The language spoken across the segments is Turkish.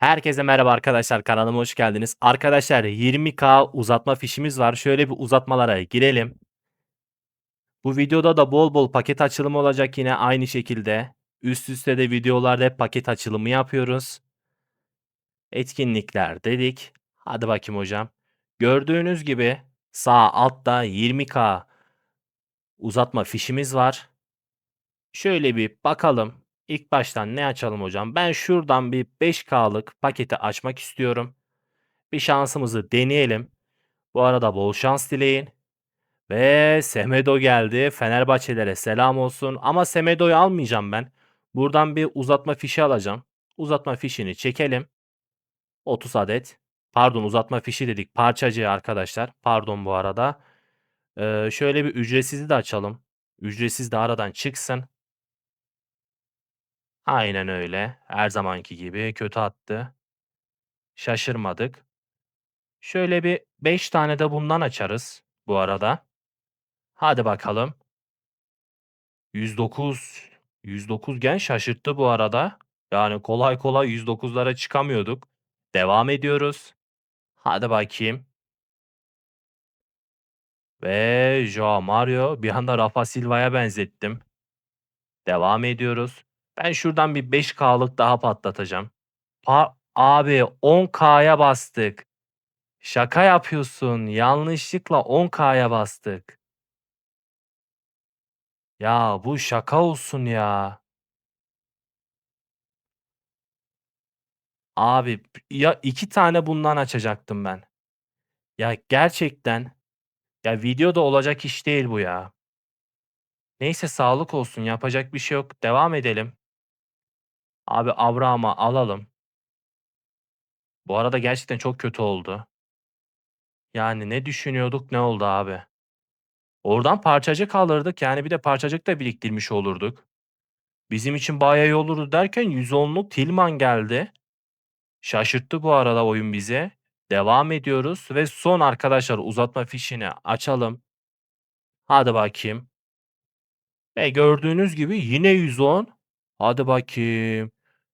Herkese merhaba arkadaşlar kanalıma hoş geldiniz. Arkadaşlar 20K uzatma fişimiz var. Şöyle bir uzatmalara girelim. Bu videoda da bol bol paket açılımı olacak yine aynı şekilde. Üst üste de videolarda hep paket açılımı yapıyoruz. Etkinlikler dedik. Hadi bakayım hocam. Gördüğünüz gibi sağ altta 20K uzatma fişimiz var. Şöyle bir bakalım. İlk baştan ne açalım hocam? Ben şuradan bir 5K'lık paketi açmak istiyorum. Bir şansımızı deneyelim. Bu arada bol şans dileyin. Ve Semedo geldi. Fenerbahçelere selam olsun. Ama Semedo'yu almayacağım ben. Buradan bir uzatma fişi alacağım. Uzatma fişini çekelim. 30 adet. Pardon uzatma fişi dedik. Parçacı arkadaşlar. Pardon bu arada. Ee, şöyle bir ücretsizi de açalım. Ücretsiz de aradan çıksın. Aynen öyle. Her zamanki gibi kötü attı. Şaşırmadık. Şöyle bir 5 tane de bundan açarız bu arada. Hadi bakalım. 109. 109 gen şaşırttı bu arada. Yani kolay kolay 109'lara çıkamıyorduk. Devam ediyoruz. Hadi bakayım. Ve Joao Mario bir anda Rafa Silva'ya benzettim. Devam ediyoruz. Ben şuradan bir 5K'lık daha patlatacağım. Pa abi 10K'ya bastık. Şaka yapıyorsun. Yanlışlıkla 10K'ya bastık. Ya bu şaka olsun ya. Abi ya iki tane bundan açacaktım ben. Ya gerçekten ya videoda olacak iş değil bu ya. Neyse sağlık olsun yapacak bir şey yok. Devam edelim. Abi Abraham'ı alalım. Bu arada gerçekten çok kötü oldu. Yani ne düşünüyorduk ne oldu abi. Oradan parçacık alırdık yani bir de parçacık da biriktirmiş olurduk. Bizim için bayağı iyi olurdu derken 110'luk Tillman geldi. Şaşırttı bu arada oyun bize. Devam ediyoruz ve son arkadaşlar uzatma fişini açalım. Hadi bakayım. Ve gördüğünüz gibi yine 110. Hadi bakayım.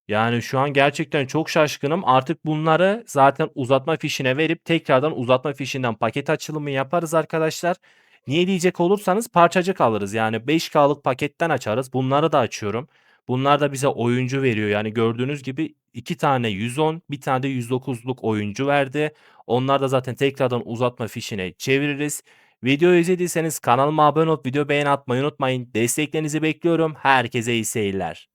Yani şu an gerçekten çok şaşkınım. Artık bunları zaten uzatma fişine verip tekrardan uzatma fişinden paket açılımı yaparız arkadaşlar. Niye diyecek olursanız parçacık alırız. Yani 5K'lık paketten açarız. Bunları da açıyorum. Bunlar da bize oyuncu veriyor. Yani gördüğünüz gibi 2 tane 110, bir tane de 109'luk oyuncu verdi. Onlar da zaten tekrardan uzatma fişine çeviririz. Videoyu izlediyseniz kanalıma abone olup video beğeni atmayı unutmayın. Desteklerinizi bekliyorum. Herkese iyi seyirler.